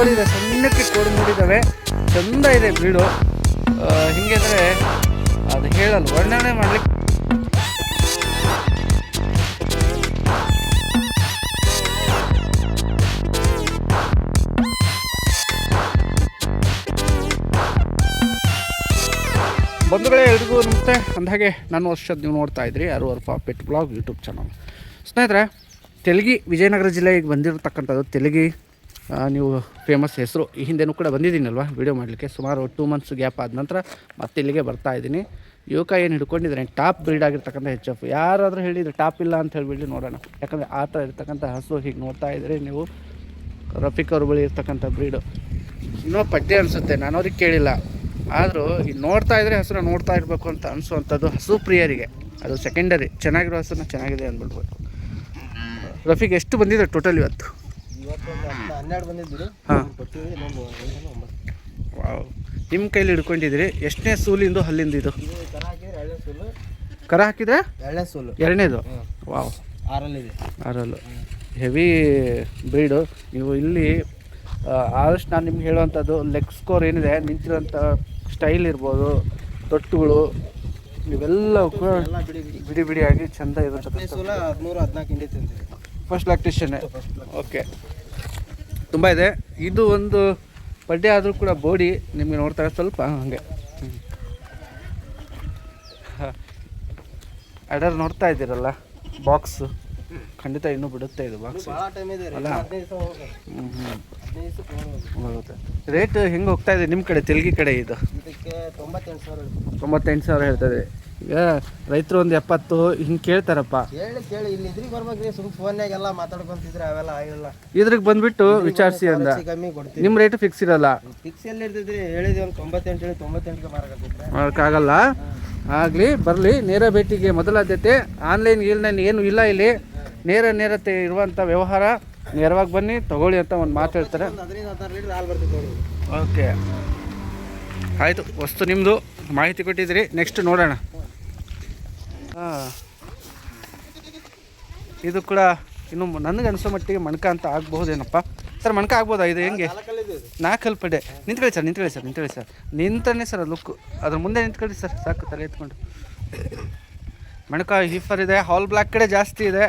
ಕೋಡಿದೆ ಸಣ್ಣಕ್ಕೆ ಕೋಡಿ ಮೂಡಿದ್ದಾವೆ ಚಂದ ಇದೆ ಬೀಡು. ಅಂದರೆ ಅದು ಹೇಳಲ್ಲ, ವರ್ಣನೆ ಮಾಡಲಿಕ್ಕೆ. ಬಂಧುಗಳೇ, ಎಲ್ರಿಗೂ ನಮಸ್ತೆ. ಅಂದಾಗೆ ನನ್ನ ವರ್ಷದ ನೀವು ನೋಡ್ತಾ ಇದ್ರಿ ಅರುವರ್ ಪೆಟ್ ಬ್ಲಾಗ್ ಯೂಟ್ಯೂಬ್ ಚಾನಲ್. ಸ್ನೇಹಿತರೆ, ತೆಲಗಿ ವಿಜಯನಗರ ಜಿಲ್ಲೆಗೆ ಬಂದಿರತಕ್ಕಂಥದ್ದು ತೆಲಗಿ. ನೀವು ಫೇಮಸ್ ಹೆಸರು ಈ ಹಿಂದೆನೂ ಕೂಡ ಬಂದಿದ್ದೀನಲ್ವ? ವಿಡಿಯೋ ಮಾಡಲಿಕ್ಕೆ ಸುಮಾರು ಟೂ ಮಂತ್ಸ್ ಗ್ಯಾಪ್ ಆದ ನಂತರ ಮತ್ತೆ ಇಲ್ಲಿಗೆ ಬರ್ತಾ ಇದ್ದೀನಿ. ಯುವಕ ಏನು ಹಿಡ್ಕೊಂಡಿದ್ದಾನೆ ಟಾಪ್ ಬ್ರೀಡ್ ಆಗಿರ್ತಕ್ಕಂಥ ಹೆಚ್ ಎಫ್ ಯಾರಾದರೂ ಹೇಳಿದರೆ ಟಾಪ್ ಇಲ್ಲ ಅಂತ ಹೇಳಿಬಿಟ್ಟು ನೋಡೋಣ. ಯಾಕಂದರೆ ಆ ಥರ ಇರ್ತಕ್ಕಂಥ ಹಸು ಹೀಗೆ ನೋಡ್ತಾ ಇದ್ದರೆ ನೀವು ರಫೀಕ್ ಅವ್ರ ಬಳಿ ಇರ್ತಕ್ಕಂಥ ಬ್ರೀಡು ಇನ್ನೂ ಪಡ್ಡೆ ಅನಿಸುತ್ತೆ, ನಾನು ಅವ್ರಿಗೆ ಕೇಳಿಲ್ಲ. ಆದರೂ ಈ ನೋಡ್ತಾ ಇದ್ದರೆ ಹಸುನ ನೋಡ್ತಾ ಇರಬೇಕು ಅಂತ ಅನಿಸುವಂಥದ್ದು ಹಸು ಪ್ರಿಯರಿಗೆ. ಅದು ಸೆಕೆಂಡರಿ ಚೆನ್ನಾಗಿರೋ ಹಸುನ ಚೆನ್ನಾಗಿದೆ ಅಂದ್ಬಿಡ್ಬೇಕು ರಫೀಕ್ ಎಷ್ಟು ಬಂದಿದೆ ಟೋಟಲ್ ಇವತ್ತು? ಹನ್ನೆರಡು ಬಂದಿದ್ದೀರಿ. ಹಾಂ. ಒಂಬತ್ತು. ವಾವ್. ನಿಮ್ಮ ಕೈಲಿ ಹಿಡ್ಕೊಂಡಿದ್ರಿ ಎಷ್ಟನೇ ಸೂಲಿಂದು ಅಲ್ಲಿಂದ ಇದು? ಕರ ಹಾಕಿದ್ರೆ ಎರಡನೇ ಸೂಲು. ಎರಡನೇದು. ವಾವ್. ಆರಲ್ಲಿದೆ. ಆರಲ್ಲು. ಹೆವಿ ಬ್ರೀಡು ನೀವು ಇಲ್ಲಿ ಆದಷ್ಟು ನಾನು ನಿಮ್ಗೆ ಹೇಳುವಂಥದ್ದು ಲೆಗ್ ಸ್ಕೋರ್ ಏನಿದೆ ನಿಂತಿರೋಂಥ ಸ್ಟೈಲ್ ಇರ್ಬೋದು ತೊಟ್ಟುಗಳು ಇವೆಲ್ಲ ಕೂಡ ಬಿಡಿ ಬಿಡಿ. ಬಿಡಿ ಬಿಡಿಯಾಗಿ ಚೆಂದ ಇರುತ್ತೆ ಫಸ್ಟ್ ಲ್ಯಾಕ್ಟೇಷನ್ನೇ ಓಕೆ ತುಂಬ ಇದೆ. ಇದು ಒಂದು ಪಡ್ಡೆ ಆದರೂ ಕೂಡ ಬೋಡಿ ನಿಮಗೆ ನೋಡ್ತಾರೆ ಸ್ವಲ್ಪ ಹಾಗೆ. ಅಡರ್ ನೋಡ್ತಾ ಇದ್ದೀರಲ್ಲ ಬಾಕ್ಸು ಖಂಡಿತ ಇನ್ನೂ ಬಿಡುತ್ತೆ ಇದು ಬಾಕ್ಸ್ ಇದೆ ಅಲ್ಲ. ಹೋಗುತ್ತೆ. ರೇಟ್ ಹೆಂಗೆ ಹೋಗ್ತಾ ಇದೆ ನಿಮ್ಮ ಕಡೆ ತೆಲಗಿ ಕಡೆ ಇದು? ತೊಂಬತ್ತೆಂಟು ಸಾವಿರ ಹೇಳ್ತಾ ತೊಂಬತ್ತೆಂಟು ಸಾವಿರ ಹೇಳ್ತದೆ ಈಗ ರೈತರು ಒಂದು ಎಪ್ಪತ್ತು ಹಿಂಗೆ ಕೇಳ್ತಾರಪ್ಪ. ಕೇಳಿ ಕೇಳಿ ಇಲ್ಲಿ ಇದ್ರಿಗೆ ಬರ್ಬೇಕ್ರಿ ಸುಮ್ ಫೋನ್ಯಾಗೆಲ್ಲ ಮಾತಾಡ್ಕೊಂತಿದ್ರೆ ಅವೆಲ್ಲ ಆಗಿಲ್ಲ. ಇದ್ರಿಗೆ ಬಂದ್ಬಿಟ್ಟು ವಿಚಾರಿಸಿ ಅಂದ. ಕಮ್ಮಿ ಕೊಡ್ತೀವಿ. ನಿಮ್ಮ ರೇಟ್ ಫಿಕ್ಸ್ ಇರಲ್ಲ. ಫಿಕ್ಸ್ ಎಲ್ಲಿ ಇರ್ತಿದ್ರಿ ಹೇಳಿದ್ವಿ ಒಂದು ತೊಂಬತ್ತೆಂಟು ಹೇಳಿ ತೊಂಬತ್ತೆಂಟಿಗೆ ಮಾರಾಕತ್ತಿದ್ರೆ ಮಾಡೋಕ್ಕಾಗಲ್ಲ. ಆಗಲಿ ಬರಲಿ ನೇರ ಭೇಟಿಗೆ ಮೊದಲ ಆದ್ಯತೆ. ಆನ್ಲೈನ್ ಗೀಲ್ನೈನ್ ಏನು ಇಲ್ಲ ಇಲ್ಲಿ. ನೇರ ನೇರತೆ ಇರುವಂಥ ವ್ಯವಹಾರ. ನೇರವಾಗಿ ಬನ್ನಿ ತಗೊಳ್ಳಿ ಅಂತ ಒಂದು ಮಾತು ಹೇಳ್ತಾರೆ. ಓಕೆ. ಆಯಿತು ವಸ್ತು ನಿಮ್ಮದು ಮಾಹಿತಿ ಕೊಟ್ಟಿದ್ದೀರಿ. ನೆಕ್ಸ್ಟ್ ನೋಡೋಣ. ಇದು ಕೂಡ ಇನ್ನು ನನಗೆ ಅನಿಸೋ ಮಟ್ಟಿಗೆ ಮಣಕ ಅಂತ ಆಗ್ಬಹುದೇನಪ್ಪ? ಸರ್, ಮಣ್ಕ ಆಗ್ಬೋದಾ? ಇದು ಹೆಂಗೆ? ನಾಲ್ಕಲ್ಲಿದೆ ಇದು. ನಾಲ್ಕಲ್ ಪಡೆ ನಿಂತ್ಕೊಳ್ಳಿ ಸರ್ ನಿಂತ್ಕೊಳ್ಳಿ ಸರ್ ನಿಂತ್ಕೊಳ್ಳಿ ಸರ್. ನಿಂತಾನೆ ಸರ್ ಲುಕ್ ಅದ್ರ ಮುಂದೆ ನಿಂತ್ಕೊಳ್ಳಿ ಸರ್, ಸಾಕು, ತಲೆ ಎತ್ಕೊಂಡು. ಮಣಕ ಹೀಫರ್ ಇದೆ, ಹಾಲ್ ಬ್ಲ್ಯಾಕ್ ಕಡೆ ಜಾಸ್ತಿ ಇದೆ.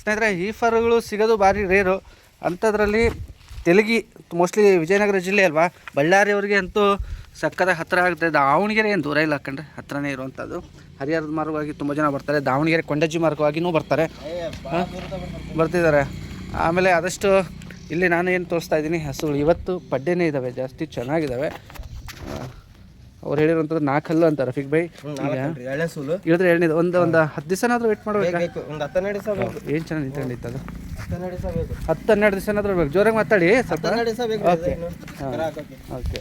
ಸ್ನೇಹಿತರೆ, ಹೀಫರ್ಗಳು ಸಿಗೋದು ಭಾರಿ ರೇರು. ಅಂಥದ್ರಲ್ಲಿ ತೆಲುಗಿ, ಮೋಸ್ಟ್ಲಿ ವಿಜಯನಗರ ಜಿಲ್ಲೆ ಅಲ್ವಾ? ಬಳ್ಳಾರಿಯವ್ರಿಗೆ ಅಂತೂ ಸಕ್ಕದ ಹತ್ತಿರ ಆಗುತ್ತೆ ದಾವಣಗೆರೆ ಏನು ದೂರ ಇಲ್ಲ ಕಂಡ್ರೆ ಹತ್ತಿರನೇ ಇರುವಂಥದ್ದು ಹರಿಹರದ ಮಾರ್ಗವಾಗಿ ತುಂಬ ಜನ ಬರ್ತಾರೆ. ದಾವಣಗೆರೆ ಕೊಂಡಜ್ಜಿ ಮಾರ್ಗವಾಗಿಯೂ ಬರ್ತಾರೆ. ಬರ್ತಿದ್ದಾರೆ. ಆಮೇಲೆ ಆದಷ್ಟು ಇಲ್ಲಿ ನಾನು ಏನು ತೋರಿಸ್ತಾ ಇದ್ದೀನಿ. ಹಸುಗಳು ಇವತ್ತು ಪಡ್ಡೆನೇ ಇದ್ದಾವೆ ಜಾಸ್ತಿ ಚೆನ್ನಾಗಿದ್ದಾವೆ ಅವ್ರು ಹೇಳಿರೋಂಥದ್ದು ನಾಲ್ಕಲ್ಲು ಅಂತ ರಫೀಕ್ ಬೈ ಹೇಳಿದ್ರೆ ಇಳಿದ್ರೆ ಒಂದು ಒಂದು ಹತ್ತು ದಿವಸನಾದರೂ ವೇಟ್ ಮಾಡಬೇಕು? ಏನು ಚೆನ್ನಾಗಿ ನಿಂತ್ಕೊಂಡಿತ್ತು ಅದು ಹತ್ತು ಹನ್ನೆರಡು ದಿವಸನಾದ್ರೂ ಬೇಕು. ಜೋರಾಗಿ ಮಾತಾಡಿ ಓಕೆ ಓಕೆ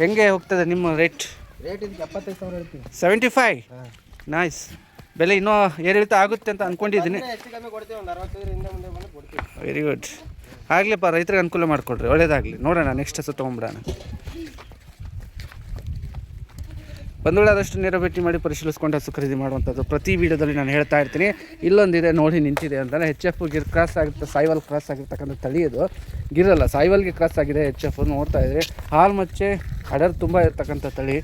ಹೆಂಗೆ ಹೋಗ್ತದೆ ನಿಮ್ಮ ರೇಟ್ ರೇಟ್ ಇದಕ್ಕೆ ಎಪ್ಪತ್ತೈದು ಸಾವಿರ ಹೇಳ್ತೀವಿ ಸೆವೆಂಟಿ ಫೈವ್ ನೈಸ್ ಬೆಲೆ ಇನ್ನೂ ಏರಿಳಿತ ಆಗುತ್ತೆ ಅಂತ ಅಂದ್ಕೊಂಡಿದ್ದೀನಿ ಹೆಚ್ಚು ಕಮ್ಮಿ ಕೊಡ್ತೀವಿ ಒಂದು ಅರವತ್ತೈದರ ಮುಂದೆ ಬಂದು ಕೊಡ್ತೀವಿ. ವೆರಿ ಗುಡ್ ಆಗಲಿಪ್ಪ ರೈತರಿಗೆ ಅನುಕೂಲ ಮಾಡಿಕೊಡ್ರಿ ಒಳ್ಳೇದಾಗಲಿ. ನೋಡೋಣ ನೆಕ್ಸ್ಟ್ ಹಸು ತೊಗೊಂಬಿಡೋಣ ಬಂಧುಗಳಾದಷ್ಟು ನೇರ ಭೇಟಿ ಮಾಡಿ ಪರಿಶೀಲಿಸ್ಕೊಂಡು ಹಸು ಖರೀದಿ ಮಾಡುವಂಥದ್ದು ಪ್ರತಿ ವಿಡಿಯೋದಲ್ಲಿ ನಾನು ಹೇಳ್ತಾ ಇರ್ತೀನಿ. ಇಲ್ಲೊಂದಿದೆ, ನೋಡಿ ನಿಂತಿದೆ ಅಂತಲೇ ಎಚ್ ಎಫ್ ಗಿರ್ ಕ್ರಾಸ್ ಆಗುತ್ತೆ ಸಾಯಿವಲ್ ಕ್ರಾಸ್ ಆಗಿರ್ತಕ್ಕಂಥ ತಳಿ ಅದು ಗಿರಲ್ಲ, ಸಾಯಿವಲ್ಗೆ ಕ್ರಾಸ್ ಆಗಿದೆ ಎಚ್ ಎಫ್ ನೋಡ್ತಾ ಇದ್ರೆ. ಹಾಲು ಮಚ್ಚೆ, ಅಡರ್ ತುಂಬ ಇರ್ತಕ್ಕಂಥ ತಳಿ.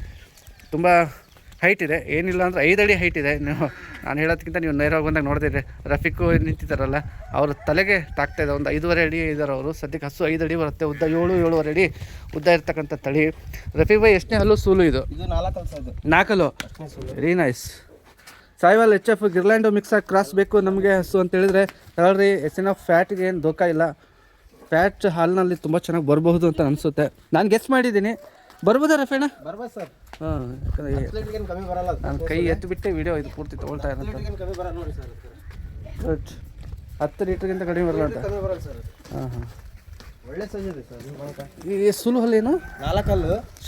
ತುಂಬ ಹೈಟ್ ಇದೆ. ಏನಿಲ್ಲ ಅಂದರೆ ಐದು ಅಡಿ ಹೈಟ್ ಇದೆ. ನೀವು ನಾನು ಹೇಳೋದಕ್ಕಿಂತ ನೀವು ನೇರವಾಗಿ ಬಂದಾಗ ನೋಡ್ತಿದ್ರೆ ರಫಿಕ್ಕು ನಿಂತಿದ್ದಾರಲ್ಲ ಅವ್ರ ತಲೆಗೆ ತಾಗ್ತಾ ಇದೆ. ಒಂದು ಐದೂವರೆ ಅಡಿ ಇದ್ದಾರೆ ಅವರು. ಸದ್ಯಕ್ಕೆ ಹಸು ಐದು ಅಡಿ ಬರುತ್ತೆ. ಉದ್ದ ಏಳು ಏಳುವರೆ ಅಡಿ ಉದ್ದ ಇರ್ತಕ್ಕಂಥ ತಳಿ. ರಫೀಕ್ ಭಾಯ್ ಎಷ್ಟನೇ ಹಲ್ಲು ಸೂಲು ಇದು? ನಾಲ್ಕಲ್ಲು? Very nice Sahiwal H F ಗಿರ್ಲ್ಯಾಂಡು mix ಆಗಿ ಕ್ರಾಸ್ ಬೇಕು ನಮಗೆ ಹಸು ಅಂತ ಹೇಳಿದ್ರೆ ತಗೊಳ್ರಿ ಎಸಿನ ಫ್ಯಾಟ್ಗೆ ಏನು ದೋಖ ಇಲ್ಲ. ಫ್ಯಾಟ್ ಹಾಲಿನಲ್ಲಿ ತುಂಬ ಚೆನ್ನಾಗಿ ಬರಬಹುದು ಅಂತ ಅನಿಸುತ್ತೆ. ನಾನು ಗೆಸ್ ಮಾಡಿದ್ದೀನಿ. ಬರ್ಬೋದಾ ರಫೇಣ? ಬರ್ಬೋದು ಸರ್. ಹಾಂ ಯಾಕಂದರೆ ಲೀಟ್ರಿಗೆ ಏನು ಕಮ್ಮಿ ಬರಲ್ಲ ನಾನು ಕೈ ಎತ್ತು ಬಿಟ್ಟೆ ವಿಡಿಯೋ ಇದು ಪೂರ್ತಿ ತೊಗೊಳ್ತಾ ಇರೋದು. ಲೀಟ್ರಿಗೆ ಏನು ಕಮ್ಮಿ ಬರಲ್ಲ ನೋಡಿ ಸರ್ ಗುಡ್ ಹತ್ತು ಲೀಟ್ರ್ಗಿಂತ ಕಡಿಮೆ ಬರಲ್ಲ ಅಂತ. ಕಮ್ಮಿ ಬರಲ್ಲ ಸರ್ ಹಾಂ ಹಾಂ. ಒಳ್ಳೆ ಸೈಜ್ ಇದೆ ಸರ್ ಈ ಸುಲು ಹಲ್ಲೇನು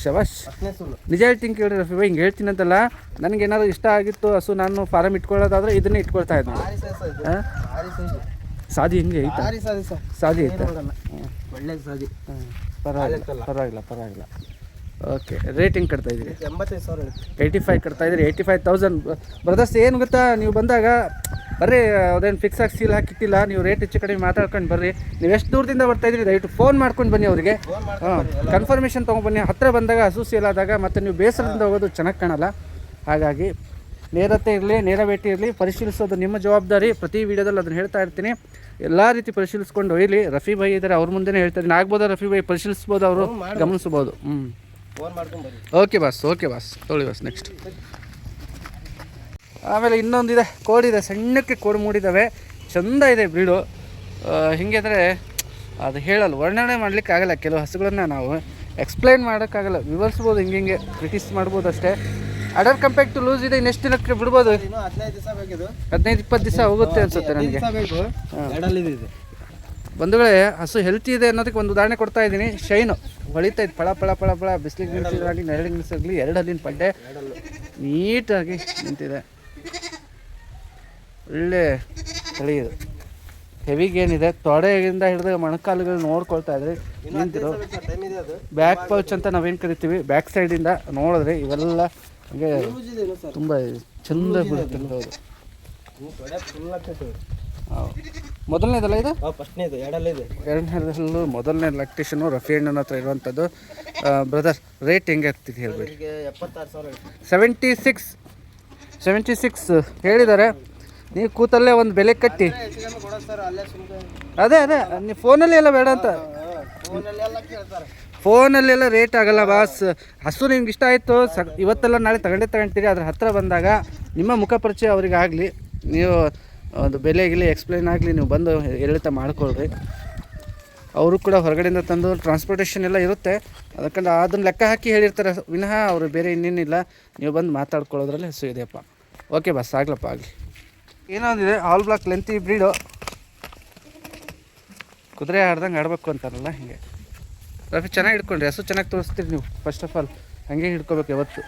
ಸೂಲು. ನಿಜ ಹೇಳ್ತೀನಿ ಕೇಳಿ ರಫಿ ಹಿಂಗೆ ಹೇಳ್ತೀನಿ ಅಂತಲ್ಲ ನನಗೆ ಏನಾದ್ರು ಇಷ್ಟ ಆಗಿತ್ತು ಹಸು ನಾನು ಫಾರಮ್ ಇಟ್ಕೊಳ್ಳೋದಾದ್ರೆ ಇದನ್ನೇ ಇಟ್ಕೊಳ್ತಾ ಇದ್ದೆ. ಸಾದಿ ಹಿಂಗೆ ಐತಾ? ಸಾದಿ ಸರ್. ಸಾದಿ ಐತಾ? ಒಳ್ಳೆ ಸಾದಿ. ಪರವಾಗಿಲ್ಲ ಪರವಾಗಿಲ್ಲ ಪರವಾಗಿಲ್ಲ. ಓಕೆ ರೇಟ್ ಹೆಂಗೆ ಕಟ್ತಾ ಇದ್ದೀರಿ. ಎಂಬತ್ತೈದು ಸಾವಿರ ಏಯ್ಟಿ ಫೈವ್ ಕಟ್ತಾ ಇದ್ದೀರಿ. ಏಯ್ಟಿ ಫೈವ್ ತೌಸಂಡ್ ಬ್ರದರ್ಸ್ ಏನು ಗೊತ್ತಾ ನೀವು ಬಂದಾಗ ಬರ್ರಿ ಅದೇನು ಫಿಕ್ಸ್ ಆಗಿ ಸೀಲ್ ಹಾಕಿಟ್ಟಿಲ್ಲ ನೀವು ರೇಟ್ ಹೆಚ್ಚು ಕಡಿಮೆ ಮಾತಾಡ್ಕೊಂಡು ಬರ್ರಿ. ನೀವು ಎಷ್ಟು ದೂರದಿಂದ ಬರ್ತಾ ಇದ್ದೀರಿ ದಯವಿಟ್ಟು ಫೋನ್ ಮಾಡ್ಕೊಂಡು ಬನ್ನಿ ಅವರಿಗೆ. ಹಾಂ ಕನ್ಫರ್ಮೇಷನ್ ತೊಗೊಂಡ್ಬನ್ನಿ ಹತ್ತಿರ ಬಂದಾಗ ಹಸು ಸೀಲ್ ಆದಾಗ ಮತ್ತು ನೀವು ಬೇಸರದಿಂದ ಹೋಗೋದು ಚೆನ್ನಾಗಿ ಕಾಣಲ್ಲ. ಹಾಗಾಗಿ ನೇರತೆ ಇರಲಿ ನೇರ ಭೇಟಿ ಇರಲಿ ಪರಿಶೀಲಿಸೋದು ನಿಮ್ಮ ಜವಾಬ್ದಾರಿ. ಪ್ರತಿ ವೀಡಿಯೋದಲ್ಲಿ ಅದನ್ನು ಹೇಳ್ತಾ ಇರ್ತೀನಿ. ಎಲ್ಲ ರೀತಿ ಪರಿಶೀಲಿಸ್ಕೊಂಡು ಒಯ್ಯಲಿ ರಫಿ ಭಾಯಿ ಇದ್ದಾರೆ ಅವ್ರ ಮುಂದೆನೇ ಹೇಳ್ತಾ ಇದ್ದೀನಿ. ಆಗ್ಬೋದಾ ರಫಿ ಭಾಯಿ ಪರಿಶೀಲಿಸ್ಬೋದು ಅವರು ಗಮನಿಸ್ಬೋದು. ಹ್ಞೂ ಫೋನ್ ಮಾಡ್ಕೊಂಡು ಬರ್ರಿ. ಓಕೆ ಬಾಸ್ ಓಕೆ ಬಾಸ್ ತೊಳಿ ಬಾಸ್ ನೆಕ್ಸ್ಟ್ ಆಮೇಲೆ ಇನ್ನೊಂದಿದೆ. ಕೋಡಿದೆ ಸಣ್ಣಕ್ಕೆ ಕೋಡು ಮೂಡಿದ್ದಾವೆ ಚಂದ ಇದೆ ಬ್ರೀಡು ಹಿಂಗಿದ್ರೆ ಅದು ಹೇಳಲ್ಲ. ವರ್ಣನೆ ಮಾಡ್ಲಿಕ್ಕೆ ಆಗಲ್ಲ. ಕೆಲವು ಹಸುಗಳನ್ನ ನಾವು ಎಕ್ಸ್ಪ್ಲೈನ್ ಮಾಡೋಕ್ಕಾಗಲ್ಲ. ವಿವರಿಸ್ಬೋದು ಹಿಂಗೆ ಹಿಂಗೆ ಕ್ರಿಟಿಸ್ ಮಾಡ್ಬೋದು ಅಷ್ಟೇ. ಅಡರ್ ಕಂಪೇರ್ ಟು ಲೂಸ್ ಇದೆ. ಇನ್ನೆಷ್ಟು ದಿನಕ್ಕೆ ಬಿಡ್ಬೋದು? ಹದಿನೈದು ಇಪ್ಪತ್ತು ದಿವಸ ಹೋಗುತ್ತೆ ಅನ್ಸುತ್ತೆ ನನಗೆ ದಿವಸ ಬೇಕು ಎರಡಲ್ಲಿ ಇದೆ ಬಂಧುಗಳೇ ಹಸು ಹೆಲ್ತಿ ಇದೆ ಅನ್ನೋದಕ್ಕೆ ಒಂದು ಉದಾಹರಣೆ ಕೊಡ್ತಾ ಇದ್ದೀನಿ. ಶೈನು. ಹೊಳಿತಾ ಫಳ ಪಳ ಪಳ ಪಳ ಬಿಸಿಲಿಗೆ ನಿಲ್ಸಿದ್ರಾಗಲಿ, ನೆರಳಿಗೆ ನಿಲ್ಸಿರ್ಲಿ ಎರಡು ಹಲ್ಲಿನ ಪಡ್ಡೆ. ನೀಟಾಗಿ ನಿಂತಿದೆ. ಒಳ್ಳೆ ತಳಿ ಇದು. ಹೆವಿಗೇನಿದೆ. ತೊಡೆಯಿಂದ ಹಿಡಿದು ಮೊಣಕಾಲುಗಳು ನೋಡ್ಕೊಳ್ತಾ ಇದ್ರಿ. ನಿಂತಿರೋ. ಬ್ಯಾಕ್ ಪೌಚ್ ಅಂತ ನಾವೇನು ಕರಿತೀವಿ? ಬ್ಯಾಕ್ ಸೈಡಿಂದ ನೋಡಿದ್ರೆ ಇವೆಲ್ಲ ಹಂಗೆ ತುಂಬ ಚಂದ ಬಿಡುತ್ತೆ ಹೌದು. ಮೊದಲನೇದಲ್ಲ ಇದು? ಹಾಂ ಫಸ್ಟ್ನೇ ಇದು ಎರಡಲ್ಲಿ ಇದೆ. ಎರಡನೇದಲ್ಲೂ ಮೊದಲನೇ ಲಕ್ಟೇಷನು ರಫಿ ಅಣ್ಣನ ಹತ್ರ ಇರುವಂಥದ್ದು. ಬ್ರದರ್ ರೇಟ್ ಹೆಂಗೆ ಆಗ್ತಿದೆ ಹೇಳ್ಬೇಡಿ. ಎಪ್ಪತ್ತಾರು ಸಾವಿರ ಸೆವೆಂಟಿ ಸಿಕ್ಸ್ ಸೆವೆಂಟಿ ಸಿಕ್ಸ್ ಹೇಳಿದ್ದಾರೆ. ನೀವು ಕೂತಲ್ಲೇ ಒಂದು ಬೆಲೆ ಕಟ್ಟಿ. ಅದೇ ಅದೇ ನೀವು ಫೋನಲ್ಲಿ ಎಲ್ಲ ಬೇಡ ಅಂತ. ಫೋನಲ್ಲೆಲ್ಲ ರೇಟ್ ಆಗಲ್ಲ ಬಾಸ್ ಹಸು ನಿಮ್ಗೆ ಇಷ್ಟ ಆಯಿತು ಸ ಇವತ್ತೆಲ್ಲ ನಾಳೆ ತಗೊಂಡೇ ತಗೊಂತೀರಿ ಅದ್ರ ಹತ್ತಿರ ಬಂದಾಗ ನಿಮ್ಮ ಮುಖ ಪರಿಚಯ ಅವ್ರಿಗೆ ಆಗಲಿ ನೀವು ಒಂದು ಬೆಲೆ ಗಿಲೆ ಎಕ್ಸ್ಪ್ಲೈನ್ ಆಗಲಿ ನೀವು ಬಂದು ಏರಿಳಿತ ಮಾಡ್ಕೊಳ್ರಿ. ಅವರು ಕೂಡ ಹೊರಗಡೆಯಿಂದ ತಂದು ಟ್ರಾನ್ಸ್ಪೋರ್ಟೇಷನ್ ಎಲ್ಲ ಇರುತ್ತೆ. ಅದಕ್ಕೆ ಅದನ್ನು ಲೆಕ್ಕ ಹಾಕಿ ಹೇಳಿರ್ತಾರೆ. ವಿನಃ ಅವರು ಬೇರೆ ಇನ್ನೇನಿಲ್ಲ. ನೀವು ಬಂದು ಮಾತಾಡ್ಕೊಳ್ಳೋದ್ರಲ್ಲಿ ಹಸು ಇದೆಯಪ್ಪ. ಓಕೆ ಬಸ್ ಆಗ್ಲಪ್ಪ ಆಗಲಿ. ಏನೊಂದಿದೆ ಆಲ್ ಬ್ಲಾಕ್ ಲೆಂತಿ ಬ್ರೀಡು ಕುದುರೆ ಆಡ್ದಂಗೆ ಆಡಬೇಕು ಅಂತಾರಲ್ಲ ಹಿಂಗೆ. ರಫಿ ಚೆನ್ನಾಗಿ ಹಿಡ್ಕೊಂಡ್ರಿ. ಹಸು ಚೆನ್ನಾಗಿ ತೋರಿಸ್ತೀರಿ ನೀವು ಫಸ್ಟ್ ಆಫ್ ಆಲ್ ಹಾಗೆ ಹಿಡ್ಕೊಬೇಕು ಯಾವತ್ತು.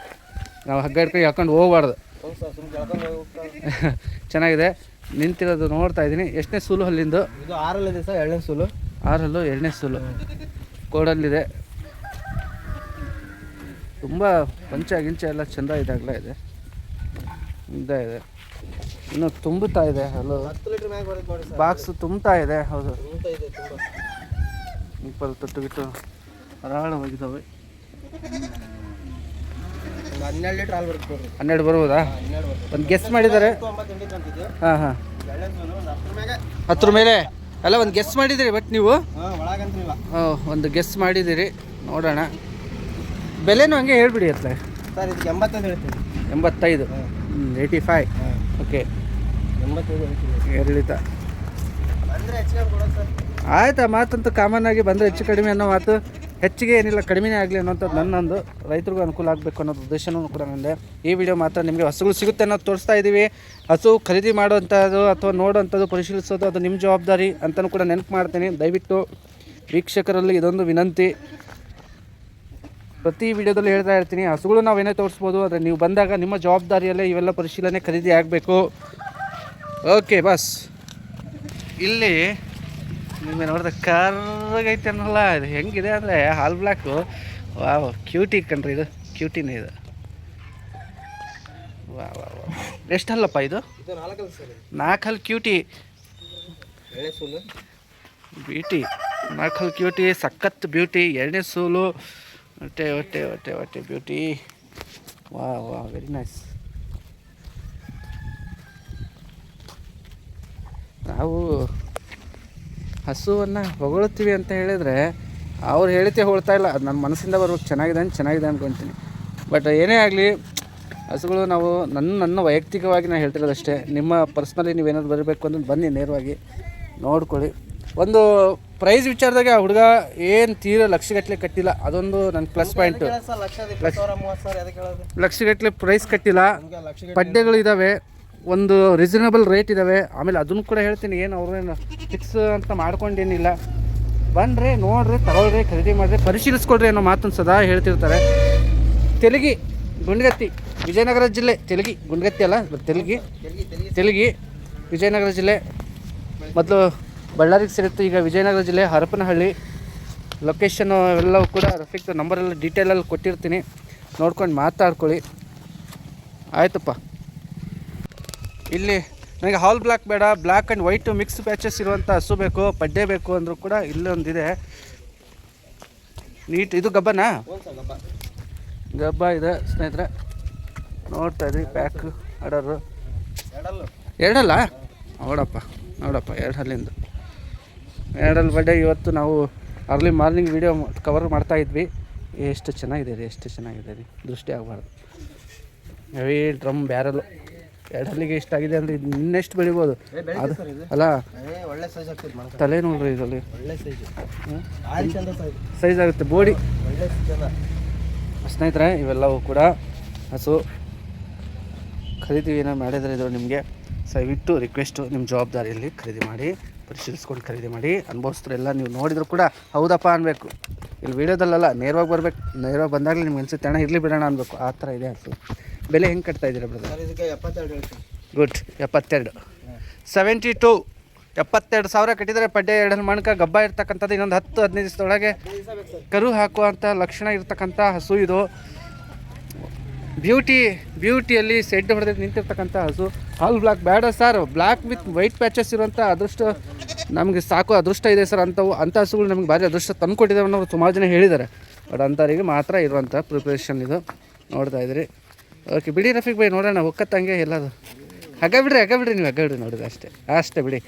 ನಾವು ಹಗ್ಗ ಹಿಡ್ಕೊಂಡು ಹಾಕೊಂಡು ಹೋಗ್ಬಾರ್ದು. ಚೆನ್ನಾಗಿದೆ. ನಿಂತಿರೋದು ನೋಡ್ತಾ ಇದ್ದೀನಿ. ಎಷ್ಟನೇ ಸೂಲು ಅಲ್ಲಿಂದು? ಇದು ಆರಲ್ಲಿದೆ ಸರ್ ಎರಡನೇ ಸೂಲು. ಆರಲ್ಲು ಎರಡನೇ ಸೂಲು? ಕೋಡಲ್ಲಿದೆ. ತುಂಬ ಪಂಚ ಗಿಂಚ ಎಲ್ಲ ಚೆಂದ ಇದಾಗಲೇ ಇದೆ. ಇದ್ದೇ ಇದೆ. ಇನ್ನು ತುಂಬುತ್ತಾ ಇದೆ ಹಲೋ ಬಾಕ್ಸು ಲೀಟ್ರ್ ಮ್ಯಾಗ ಬರುತ್ತೆ ನೋಡಿ ಸರ್. ಬಾಕ್ಸ್ ತುಂಬ್ತಾ ಇದೆ ಹೌದು. ಇಪ್ಪತ್ತು ತೊಟ್ಟು ಬಿಟ್ಟು ಧಾರಾಳವಾಗಿದ್ದಾವೆ ಒಂದು ಹನ್ನೆರಡು ಲೀಟ್ರ್ ಹಾಲು ಬರುತ್ತೆ ನೋಡ್ರಿ. ಹನ್ನೆರಡು ಬರ್ಬೋದಾ? ಹನ್ನೆರಡು ಬರುತ್ತೆ. ಒಂದು ಗೆಸ್ ಮಾಡಿದ್ದಾರೆ ಒಂಬತ್ತು ಹಾಂ ಹಾಂ. ಮ್ಯಾಗ ಹತ್ರ ಮೇಲೆ? ಅಲ್ಲ ಒಂದು ಗೆಸ್ ಮಾಡಿದಿರಿ ಬಟ್ ನೀವು? ಹಾಂ ಒಳಗಂತ್ರಿಲ್ಲ ಆ, ಒಂದು ಗೆಸ್ ಮಾಡಿದ್ದೀರಿ ನೋಡೋಣ. ಬೆಲೆನೂ ಹಂಗೆ ಹೇಳ್ಬಿಡಿ ಅತ್ಲೆ ಸರ್ ಇದಕ್ಕೆ ಎಂಬತ್ತೈದು ಹೇಳ್ತೀನಿ. ಎಂಬತ್ತೈದು? ಏಯ್ಟಿ ಫೈವ್ ಓಕೆ ಎಂಬತ್ತೈದು ಹೇಳ್ತೀನಿ. ಏರಿಳಿತ. ಅಂದರೆ ಹೆಚ್ಚಿಗೆ ಕೊಡೋದು ಸರ್. ಆಯ್ತಾ ಮಾತಂತೂ ಕಾಮನ್ ಆಗಿ ಬಂದರೆ ಹೆಚ್ಚು ಕಡಿಮೆ ಅನ್ನೋ ಮಾತು. ಹೆಚ್ಚಿಗೆ ಏನಿಲ್ಲ, ಕಡಿಮೆನೇ ಆಗಲಿ ಅನ್ನೋಂಥದ್ದು ನನ್ನೊಂದು ರೈತರಿಗೂ ಅನುಕೂಲ ಆಗಬೇಕು ಅನ್ನೋದು ಉದ್ದೇಶನೂ ಕೂಡ ನಂದೆ. ಈ ವಿಡಿಯೋ ಮಾತ್ರ ನಿಮಗೆ ಹಸುಗಳು ಸಿಗುತ್ತೆ ಅನ್ನೋದು ತೋರಿಸ್ತಾ ಇದ್ದೀವಿ ಹಸು ಖರೀದಿ ಮಾಡುವಂಥದ್ದು ಅಥವಾ ನೋಡುವಂಥದ್ದು ಪರಿಶೀಲಿಸೋದು ಅದು ನಿಮ್ಮ ಜವಾಬ್ದಾರಿ ಅಂತಲೂ ಕೂಡ ನೆನಪು ಮಾಡ್ತೀನಿ. ದಯವಿಟ್ಟು ವೀಕ್ಷಕರಲ್ಲಿ ಇದೊಂದು ವಿನಂತಿ. ಪ್ರತಿ ವಿಡಿಯೋದಲ್ಲಿ ಹೇಳ್ತಾ ಇರ್ತೀನಿ, ಹಸುಗಳು ನಾವೇನೇ ತೋರಿಸ್ಬೋದು, ಆದರೆ ನೀವು ಬಂದಾಗ ನಿಮ್ಮ ಜವಾಬ್ದಾರಿಯಲ್ಲೇ ಇವೆಲ್ಲ ಪರಿಶೀಲನೆ ಖರೀದಿ ಆಗಬೇಕು. Okay boss. ಇಲ್ಲಿ ನಿಮಗೆ ನೋಡಿದ್ರೆ ಕರ್ರಗೈತೆ ಅನ್ನಲ್ಲ ಇದು ಹೆಂಗಿದೆ ಅಂದರೆ ಹಾಲ್ ಬ್ಲ್ಯಾಕು ವಾವ್ ಕ್ಯೂಟಿ ಕಣ್ರಿ ಇದು ಕ್ಯೂಟಿನೇ ಇದು. ವಾ ವಾ ವಾ ಎಷ್ಟು ಹಲ್ಲಪ್ಪ ಇದು? ನಾಲ್ಕಲ್ಲಿ ನಾಲ್ಕಲ್ಲ ಕ್ಯೂಟಿ ಬ್ಯೂಟಿ ನಾಲ್ಕು ಹಲ್ ಕ್ಯೂಟಿ ಸಖತ್ ಬ್ಯೂಟಿ ಎರಡನೇ ಸೂಲು. ಹೊಟ್ಟೆ ಹೊಟ್ಟೆ ಹೊಟ್ಟೆ ಹೊಟ್ಟೆ ಬ್ಯೂಟಿ ವಾ ವಾ ವೆರಿ ನೈಸ್ ನಾವು ಹಸುವನ್ನು ಹೊಗಳ್ತೀವಿ ಅಂತ ಹೇಳಿದರೆ ಅವ್ರು ಹೇಳಿತೆ ಹೊಳ್ತಾ ಇಲ್ಲ. ಅದು ನನ್ನ ಮನಸ್ಸಿಂದ ಬರ್ಬೇಕು. ಚೆನ್ನಾಗಿದೆ ಅಂತ ಚೆನ್ನಾಗಿದೆ ಅಂದ್ಕೊತೀನಿ ಬಟ್ ಏನೇ ಆಗಲಿ ಹಸುಗಳು ನಾವು ನನ್ನ ನನ್ನ ವೈಯಕ್ತಿಕವಾಗಿ ನಾನು ಹೇಳ್ತಿರೋದಷ್ಟೇ. ನಿಮ್ಮ ಪರ್ಸ್ನಲಿ ನೀವೇನಾದ್ರು ಬರಬೇಕು ಅಂದ್ರೆ ಬನ್ನಿ ನೇರವಾಗಿ. ನೋಡ್ಕೊಳ್ಳಿ. ಒಂದು ಪ್ರೈಸ್ ವಿಚಾರದಾಗ ಆ ಹುಡುಗ ಏನು ತೀರ ಲಕ್ಷಗಟ್ಟಲೆ ಕಟ್ಟಿಲ್ಲ. ಅದೊಂದು ನನ್ನ ಪ್ಲಸ್ ಪಾಯಿಂಟು ಲಕ್ಷಗಟ್ಟಲೆ ಪ್ರೈಸ್ ಕಟ್ಟಿಲ್ಲ. ಪಡ್ಡೆಗಳು ಇದ್ದಾವೆ ಒಂದು ರೀಸನಬಲ್ ರೇಟ್ ಇದ್ದಾವೆ ಆಮೇಲೆ ಅದನ್ನು ಕೂಡ ಹೇಳ್ತೀನಿ, ಏನು ಅವ್ರೇನು ಫಿಕ್ಸ್ ಅಂತ ಮಾಡ್ಕೊಂಡೇನಿಲ್ಲ. ಬನ್ನಿರಿ ನೋಡ್ರಿ, ತಗೊಳ್ರಿ, ಖರೀದಿ ಮಾಡಿರಿ ಪರಿಶೀಲಿಸ್ಕೊಡ್ರಿ ಅನ್ನೋ ಮಾತನ್ನು ಸದಾ ಹೇಳ್ತಿರ್ತಾರೆ. ತೆಲುಗಿ, ಗುಂಡ್ಗತ್ತಿ, ವಿಜಯನಗರ ಜಿಲ್ಲೆ, ತೆಲುಗಿ, ಗುಂಡ್ಗತ್ತಿ ಅಲ್ಲ ತೆಲುಗಿ ತೆಲುಗಿ, ವಿಜಯನಗರ ಜಿಲ್ಲೆ, ಮೊದಲು ಬಳ್ಳಾರಿಗೆ ಸೇರಿತ್ತು, ಈಗ ವಿಜಯನಗರ ಜಿಲ್ಲೆ, ಹರಪನಹಳ್ಳಿ ಲೊಕೇಶನ್ನು ಎಲ್ಲವೂ ಕೂಡ ರಫಿಕ್ ನಂಬರೆಲ್ಲ ಡೀಟೇಲಲ್ಲಿ ಕೊಟ್ಟಿರ್ತೀನಿ. ನೋಡ್ಕೊಂಡು ಮಾತಾಡ್ಕೊಳ್ಳಿ. ಆಯ್ತಪ್ಪ. ಇಲ್ಲಿ ನನಗೆ ಹಾಲ್ ಬ್ಲ್ಯಾಕ್ ಬೇಡ black and white mix patches ಇರುವಂಥ ಹಸು ಬೇಕು ಪಡ್ಡೆ ಬೇಕು ಅಂದರೂ ಕೂಡ ಇಲ್ಲೊಂದಿದೆ. ನೀಟ್ ಇದು ಗಬ್ಬನಾ? ಗಬ್ಬ. ಇದೆ ಸ್ನೇಹಿತರೆ. ನೋಡ್ತಾ ಇದ್ರಿ ಪ್ಯಾಕ್ ಆರ್ಡರು. ಎರಡಲ್ಲು. ನೋಡಪ್ಪ ನೋಡಪ್ಪ ಎರಡು ಹಲ್ಲಿಂದು ಎರಡಲ್ಲಿ ಬಡ್ಡೆ ಇವತ್ತು ನಾವು ಅರ್ಲಿ ಮಾರ್ನಿಂಗ್ ವೀಡಿಯೋ ಕವರ್ ಮಾಡ್ತಾ ಇದ್ವಿ. ಎಷ್ಟು ಚೆನ್ನಾಗಿದೆ ರೀ ಎಷ್ಟು ಚೆನ್ನಾಗಿದೆ ರೀ. ದೃಷ್ಟಿ ಆಗಬಾರ್ದು. ಹೆವಿ ಡ್ರಮ್ ಬ್ಯಾರಲು ಎರಡು ಹಲ್ಲಿಗೆ ಇಷ್ಟ ಆಗಿದೆ ಅಂದರೆ ಇನ್ನೆಷ್ಟು ಬೆಳಿಬೋದು? ಅದು ಅಲ್ಲ? ಒಳ್ಳೆ ಸೈಜ್ ಆಗ್ತದೆ ತಲೆ ನೋಡ್ರಿ ಇದರಲ್ಲಿ. ಒಳ್ಳೆ ಸೈಜ್ ಸೈಜ್ ಆಗುತ್ತೆ ಬೋಡಿ. ಒಳ್ಳೆ ಸ್ನೇಹಿತರೆ ಇವೆಲ್ಲವೂ ಕೂಡ ಹಸು ಖರೀದಿ ಏನೋ ಮಾಡಿದರೆ ಇದು ನಿಮಗೆ. ದಯವಿಟ್ಟು ರಿಕ್ವೆಸ್ಟು ನಿಮ್ಮ ಜವಾಬ್ದಾರಿಯಲ್ಲಿ ಖರೀದಿ ಮಾಡಿ ಪರಿಶೀಲಿಸ್ಕೊಂಡು ಖರೀದಿ ಮಾಡಿ. ಅನುಭವಿಸ್ತಾರೆಲ್ಲ ನೀವು ನೋಡಿದ್ರು ಕೂಡ ಹೌದಪ್ಪ ಅನ್ಬೇಕು. ಇಲ್ಲಿ ವೀಡಿಯೋದಲ್ಲ ನೇರವಾಗಿ ಬರ್ಬೇಕು. ನೇರವಾಗಿ ಬಂದಾಗಲೇ ನಿಮ್ಗೆ ಅನಿಸುತ್ತೆ ಅಣ್ಣ ಇರಲಿ ಬಿಡೋಣ ಅನ್ಬೇಕು. ಆ ಥರ ಇದೆ ಹಸು. ಬೆಲೆ ಹೆಂಗೆ ಕಟ್ತಾ ಇದ್ದೀರಾ ಬ್ರದರ್ ಇದಕ್ಕೆ ಎಪ್ಪತ್ತೆರಡು ಹೇಳ್ತೀನಿ. ಗುಡ್ ಎಪ್ಪತ್ತೆರಡು. ಸೆವೆಂಟಿ ಟು ಎಪ್ಪತ್ತೆರಡು ಸಾವಿರ ಕಟ್ಟಿದರೆ ಪಡ್ಡೆ ಎರಡು ಮಣ್ಕ ಗಬ್ಬ ಇರ್ತಕ್ಕಂಥದ್ದು ಇನ್ನೊಂದು ಹತ್ತು ಹದಿನೈದು ದಿವಸದೊಳಗೆ ಕರು ಹಾಕುವಂಥ ಲಕ್ಷಣ ಇರತಕ್ಕಂಥ ಹಸು ಇದು. ಬ್ಯೂಟಿ ಬ್ಯೂಟಿಯಲ್ಲಿ ಸೆಡ್ ಹೊಡೆದು ನಿಂತಿರ್ತಕ್ಕಂಥ ಹಸು. ಹಾಲ್ ಬ್ಲಾಕ್ ಬೇಡ sir black with white patches ಇರುವಂಥ ಅದೃಷ್ಟ ನಮಗೆ ಸಾಕು ಅದೃಷ್ಟ ಇದೆ ಸರ್ ಅಂಥವು ಅಂಥ ಹಸುಗಳು ನಮಗೆ ಭಾರಿ ಅದೃಷ್ಟ ತಂದುಕೊಟ್ಟಿದ್ದಾವೆ ಅನ್ನೋರು ಸುಮಾರು ಜನ ಹೇಳಿದ್ದಾರೆ. ಬಟ್ ಅಂಥವರಿಗೆ ಮಾತ್ರ ಇರುವಂಥ ಪ್ರಿಪ್ರೇಷನ್ ಇದು ನೋಡ್ತಾ ಇದ್ರಿ. ಓಕೆ ಬಿಡಿ ರಫಿಕ್ ಬೈ ನೋಡೋಣ, ಒಕ್ಕತ್ತಂಗೆ ಎಲ್ಲದು ಹಗ್ಗ ಬಿಡ್ರಿ ಹಗ್ಗ ಬಿಡ್ರಿ ನೀವು, ಹಗ್ಗ ಬಿಡ್ರಿ ನೋಡಿದ್ರೆ ಅಷ್ಟೇ. ಅಷ್ಟೇ ಬಿಡಿ.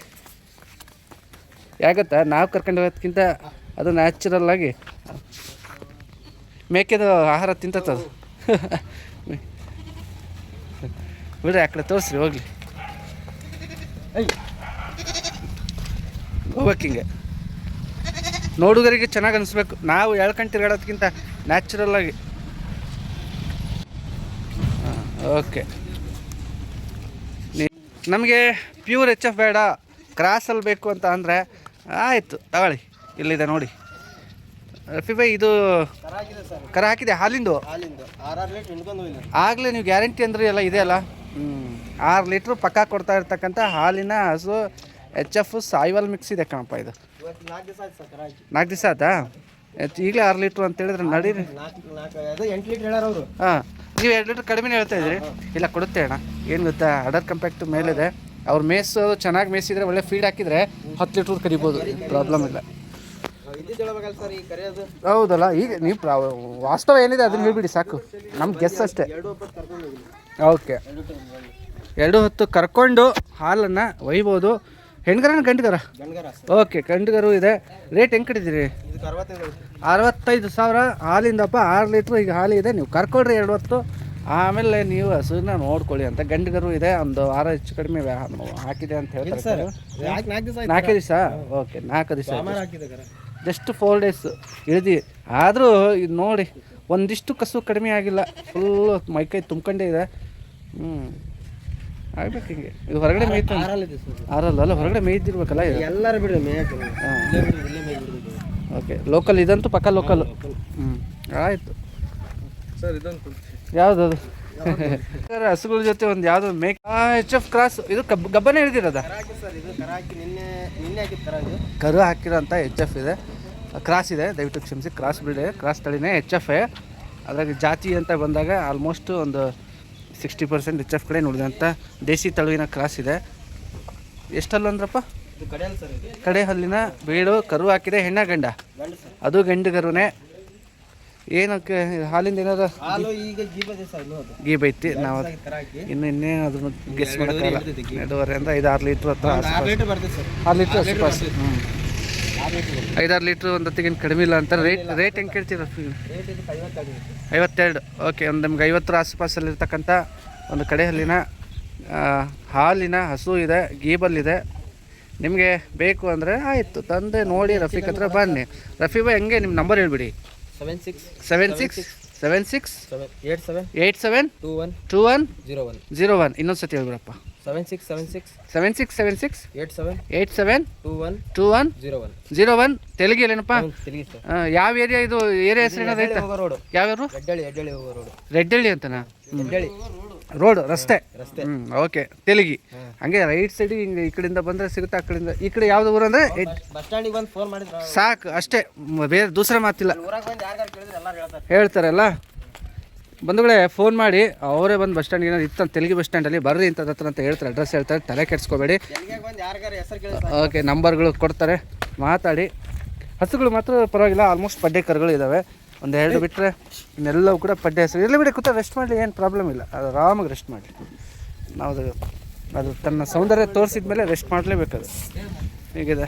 ಯಾಕತ್ತ ನಾವು ಕರ್ಕೊಂಡು ಹೋಗೋದಕ್ಕಿಂತ ಅದು ನ್ಯಾಚುರಲ್ ಆಗಿ ಮೇಕೆದು ಆಹಾರ ತಿಂತತ್ತದು ಬಿಡ್ರಿ, ಆ ಕಡೆ ತೋರಿಸ್ರಿ, ಹೋಗ್ಲಿ. ಐ ಹೋಗ್ಬೇಕು ಹಿಂಗೆ. ನೋಡುಗರಿಗೆ ಚೆನ್ನಾಗಿ ಅನಿಸ್ಬೇಕು. ನಾವು ಎಳ್ಕೊಂಡು ತಿರ್ಗಾಡೋದಕ್ಕಿಂತ ನ್ಯಾಚುರಲ್ ಆಗಿ. ಓಕೆ. ನಮಗೆ ಪ್ಯೂರ್ ಎಚ್ ಎಫ್ ಬೇಡ ಕ್ರಾಸಲ್ಲಿ ಬೇಕು ಅಂತ ಅಂದರೆ, ಆಯಿತು, ತಗೊಳ್ಳಿ, ಇಲ್ಲಿದೆ ನೋಡಿ. ರಫಿ ಇದು ಕರಾಗಿದೆ ಸರ್ ಕರ ಹಾಕಿದೆ, ಹಾಲಿಂದು? ಆಗಲೇ ನೀವು ಗ್ಯಾರಂಟಿ ಅಂದ್ರೆ ಎಲ್ಲ ಇದೆ ಅಲ್ಲ? ಹ್ಞೂ ಆರು ಲೀಟ್ರ್ ಪಕ್ಕ ಕೊಡ್ತಾ ಇರ್ತಕ್ಕಂಥ ಹಾಲಿನ ಹಸು ಎಚ್ ಎಫ್ ಸಾಯಿವಲ್ ಮಿಕ್ಸ್ ಇದೆ ಕಣಪ್ಪ ಇದು. ನಾಲ್ಕು ದಿವಸ ಆಯ್ತು? ಈಗಲೇ ಆರು ಲೀಟ್ರ್ ಅಂತ ಹೇಳಿದ್ರೆ ನಡೀರಿ. ಎಂಟು ಲೀಟ್ರ್ ಅವರು ಹಾಂ, ನೀವು ಎರಡು ಲೀಟ್ರ್ ಕಡಿಮೆ ಹೇಳ್ತಾ ಇದ್ರಿ ಇಲ್ಲ, ಕೊಡುತ್ತೆ ಅಣ್ಣ. ಏನು ಗೊತ್ತಾ ಅಡರ್ ಕಂಪ್ಯಾಕ್ಟ್ ಮೇಲಿದೆ. ಅವ್ರು ಮೇಯಿಸೋದು ಚೆನ್ನಾಗಿ ಮೇಯಿಸಿದ್ರೆ ಒಳ್ಳೆ ಫೀಡ್ ಹಾಕಿದರೆ ಹತ್ತು ಲೀಟ್ರ್ ಕರಿಬೋದು ಪ್ರಾಬ್ಲಮ್ ಇಲ್ಲ. ಹೌದಲ್ಲ, ಈಗ ನೀವು ಪ್ರಾ, ವಾಸ್ತವ ಏನಿದೆ ಅದನ್ನ ಹೇಳ್ಬಿಡಿ, ಸಾಕು. ನಮ್ಮ ಗೆಸ್ ಅಷ್ಟೇ. ಓಕೆ ಎರಡು ಹೊತ್ತು ಕರ್ಕೊಂಡು ಹಾಲನ್ನು ಒಯ್ಬೋದು. ಹೆಣ್ಗರನ ಗಂಡಿಗರ ಓಕೆ ಗಂಡ್ಗರು ಇದೆ. ರೇಟ್ ಹೆಂಗೆ ಕಟ್ಟಿದ್ದೀರಿ? ಅರವತ್ತೈದು ಸಾವಿರ. ಹಾಲಿಂದಪ್ಪ ಆರು ಲೀಟ್ರ್ ಈಗ ಹಾಲು ಇದೆ. ನೀವು ಕರ್ಕೊಳ್ರಿ ಎರಡು ಹೊತ್ತು ಆಮೇಲೆ ನೀವು ಹಸುನ ನೋಡ್ಕೊಳ್ಳಿ ಅಂತ. ಗಂಡಿಗರು ಇದೆ. ಒಂದು ವಾರ ಹೆಚ್ಚು ಕಡಿಮೆ ಹಾಕಿದೆ ಅಂತ ಹೇಳ್ತಾರೆ ಸರ್. ನಾಲ್ಕು ದಿವಸ ಓಕೆ. ನಾಲ್ಕು ದಿವಸ ಜಸ್ಟ್ ಫೋರ್ ಡೇಸ್ ಇಳಿದಿ. ಆದರೂ ಇದು ನೋಡಿ ಒಂದಿಷ್ಟು ಕಸು ಕಡಿಮೆ ಆಗಿಲ್ಲ. ಫುಲ್ಲು ಮೈಕೈ ತುಂಬ್ಕೊಂಡೇ ಇದೆ. ಹ್ಞೂ ಆಗ್ಬೇಕು ಹಿಂಗೆ. ಇದು ಹೊರಗಡೆ ಮೇಯ್ತು ಸರ್. ಆರಲ್ಲ ಅಲ್ಲ ಹೊರಗಡೆ ಮೇಯ್ದಿರ್ಬೇಕಲ್ಲ ಎಲ್ಲರೂ ಬಿಡಿ ಓಕೆ ಲೋಕಲ್ ಇದಂತೂ ಪಕ್ಕ ಲೋಕಲ್ ಹ್ಞೂ ಆಯಿತು. ಸರ್ ಇದೊಂದು ಯಾವುದದು? ಹಸುಗಳ ಜೊತೆ ಒಂದು ಯಾವುದೋ ಮೇಕ್ ಎಚ್ ಎಫ್ ಕ್ರಾಸ್ ಇದು ಕಬ್ ಗಬ್ಬನೇ ಹಿಡಿದಿರೋದ? ಸರ್ ಕರು ಹಾಕಿರೋಂಥ ಎಚ್ ಎಫ್ ಇದೆ. ಕ್ರಾಸ್ ಇದೆ ದಯವಿಟ್ಟು ಕ್ಷಮಿಸಿ. ಕ್ರಾಸ್ ಬಿಡಿ. ಕ್ರಾಸ್ ತಳಿನೇ ಎಚ್ ಎಫ್ ಅದ್ರಾಗ ಜಾತಿ ಅಂತ ಬಂದಾಗ ಆಲ್ಮೋಸ್ಟ್ ಒಂದು ಸಿಕ್ಸ್ಟಿ ಪರ್ಸೆಂಟ್ ಎಚ್ ಎಫ್ ಕಡೆ ನೋಡಿದಂಥ ದೇಸಿ ತಳುವಿನ ಕ್ರಾಸ್ ಇದೆ. ಎಷ್ಟಲ್ಲ ಅಂದ್ರಪ್ಪ? ಕಡೆ ಹಲ್ಲಿನ ಬೇಡು ಕರು ಹಾಕಿದೆ ಹೆಣ್ಣ ಗಂಡ. ಅದು ಗಂಡು ಕರುನೇ ಏನಕ್ಕೆ ಹಾಲಿಂದ ಏನಾದ್ರು ಗೀ ಬೈತಿ ನಾವು ಇನ್ನು ಇನ್ನೇನು ಅದನ್ನು ಗೆಸ್ ಮಾಡೋಕ್ಕಾಗಲ್ಲ. ಎರಡೂವರೆ ಅಂದ್ರೆ ಐದು ಆರು ಲೀಟ್ರ್ ಹತ್ರ ಆರು ಲೀಟ್ರ್ ಆಸುಪಾಸು ಹ್ಞೂ ಐದಾರು ಲೀಟ್ರ್ ಒಂದು ಹೊತ್ತಿಗೇನು ಕಡಿಮೆ ಇಲ್ಲ ಅಂತ ರೇಟ್ ರೇಟ್ ಹೆಂಗೆ ಕೇಳ್ತೀರ ಐವತ್ತೆರಡು ಓಕೆ ಒಂದು ನಮ್ಗೆ ಐವತ್ತರ ಆಸುಪಾಸಲ್ಲಿರ್ತಕ್ಕಂಥ ಒಂದು ಕಡೆ ಹಲ್ಲಿನ ಹಾಲಿನ ಹಸು ಇದೆ ಗೀಬಲ್ ಇದೆ. ನಿಮಗೆ ಬೇಕು ಅಂದರೆ ಆಯಿತು ತಂದೆ ನೋಡಿ ರಫೀಕ್ ಹತ್ರ ಬನ್ನಿ. ರಫಿ ಬಾಯ್ ಹೆಂಗೆ ನಿಮ್ಮ ನಂಬರ್ ಹೇಳ್ಬಿಡಿ. Seven six seven six seven six eight seven eight seven two one two one zero one. Zero one. ಇನ್ನೊಂದು ಸತಿ ಹೇಳ್ಬಿಡಪ್ಪ. Seven six seven six seven six seven six eight seven eight seven two one two one zero one zero one ತೆಲುಗಿಲ್ಲೇನಪ್ಪ ತಿರುಗಿ sir ಯಾವ area ಇದು? Area ಹೆಸರು ಏನಾದ್ರು ಐತಾ? Road. ಯಾವ್ಯಾರು ಎಡ್ಡಳ್ಳಿ ಎಡ್ಡಳ್ಳಿ ಹೋಗೋ road. ರೆಡ್ಡಳ್ಳಿ ಅಂತನಾ? ರೆಡ್ಡಳ್ಳಿ. ರೋಡ್ ರಸ್ತೆ. ರಸ್ತೆ. ಹ್ಞೂ ಓಕೆ ತೆಲುಗಿ. ಹಂಗೆ ರೈಟ್ ಸೈಡ್ ಹಿಂಗೆ ಈ ಕಡೆಯಿಂದ ಬಂದರೆ ಸಿಗುತ್ತೆ? ಆ ಕಡೆಯಿಂದ? ಈ ಕಡೆ ಯಾವ್ದು ಊರು ಅಂದರೆ? ಬಸ್ ಸ್ಟ್ಯಾಂಡಿಗೆ ಬಂದು ಫೋನ್ ಮಾಡಿದ್ರೆ. ಸಾಕು ಅಷ್ಟೇ. ಬೇರೆ ದೂಸರ ಮಾತಿಲ್ಲ. ಹೇಳ್ತಾರಲ್ಲ? ಬಂಧುಗಳೇ ಫೋನ್ ಮಾಡಿ, ಅವರೇ ಬಂದು ಬಸ್ ಸ್ಟ್ಯಾಂಡ್ ಏನಾದ್ರು ಇತ್ತು ತೆಲುಗು ಬಸ್ ಸ್ಟ್ಯಾಂಡಲ್ಲಿ ಬರ್ರಿ ಅಂತ ಹತ್ರ ಅಂತ ಹೇಳ್ತಾರೆ ಅಡ್ರೆಸ್ ಹೇಳ್ತಾರೆ, ತಲೆ ಕೆಡಿಸ್ಕೋಬೇಡಿ. ಓಕೆ ನಂಬರ್ಗಳು ಕೊಡ್ತಾರೆ, ಮಾತಾಡಿ. ಹಸುಗಳು ಮಾತ್ರ ಪರವಾಗಿಲ್ಲ ಆಲ್ಮೋಸ್ಟ್ ಪಡ್ಡೆ ಕರುಗಳು ಇದ್ದಾವೆ ಒಂದು ಎರಡು ಬಿಟ್ಟರೆ ಇನ್ನೆಲ್ಲವೂ ಕೂಡ ಪಡ್ಡೆ ಹೆಸರು ಎಲ್ಲ ಬಿಡಿ ಕೂತ ರೆಸ್ಟ್ ಮಾಡಲಿ, ಏನು ಪ್ರಾಬ್ಲಮ್ ಇಲ್ಲ. ಅದು ಆರಾಮಾಗಿ ರೆಸ್ಟ್ ಮಾಡಲಿ. ನಾವು ಅದು ಅದು ತನ್ನ ಸೌಂದರ್ಯ ತೋರಿಸಿದ ಮೇಲೆ ರೆಸ್ಟ್ ಮಾಡಲೇಬೇಕದು. ಹೀಗಿದೆ?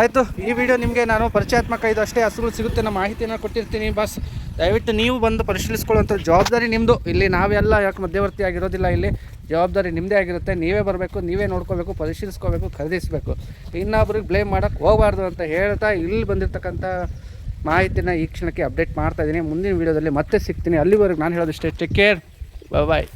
ಆಯಿತು, ಈ ವಿಡಿಯೋ ನಿಮಗೆ ನಾನು ಪರಿಚಯಾತ್ಮಕ ಇದು ಅಷ್ಟೇ. ಹಸುಗಳು ಸಿಗುತ್ತೆ, ನಮ್ಮ ಮಾಹಿತಿನ ಕೊಟ್ಟಿರ್ತೀನಿ. ಬಸ್ ದಯವಿಟ್ಟು ನೀವು ಬಂದು ಪರಿಶೀಲಿಸ್ಕೊಳ್ಳುವಂಥ ಜವಾಬ್ದಾರಿ ನಿಮ್ಮದು ಇಲ್ಲಿ ನಾವೆಲ್ಲ ಯಾಕೆ ಮಧ್ಯವರ್ತಿ ಆಗಿರೋದಿಲ್ಲ, ಇಲ್ಲಿ ಜವಾಬ್ದಾರಿ ನಿಮ್ಮದೇ ಆಗಿರುತ್ತೆ. ನೀವೇ ಬರಬೇಕು, ನೀವೇ ನೋಡ್ಕೋಬೇಕು, ಪರಿಶೀಲಿಸ್ಕೋಬೇಕು, ಖರೀದಿಸಬೇಕು. ಇನ್ನೊಬ್ರಿಗೆ ಬ್ಲೇಮ್ ಮಾಡೋಕ್ಕೆ ಹೋಗಬಾರ್ದು ಅಂತ ಹೇಳ್ತಾ ಇಲ್ಲಿ ಬಂದಿರತಕ್ಕಂಥ ಮಾಹಿತಿನ ಈ ಕ್ಷಣಕ್ಕೆ ಅಪ್ಡೇಟ್ ಮಾಡ್ತಾ ಇದ್ದೀನಿ. ಮುಂದಿನ ವೀಡಿಯೋದಲ್ಲಿ ಮತ್ತೆ ಸಿಗ್ತೀನಿ. ಅಲ್ಲಿವರೆಗೆ ನಾನು ಹೇಳೋದು ಇಷ್ಟೇ. Take care bye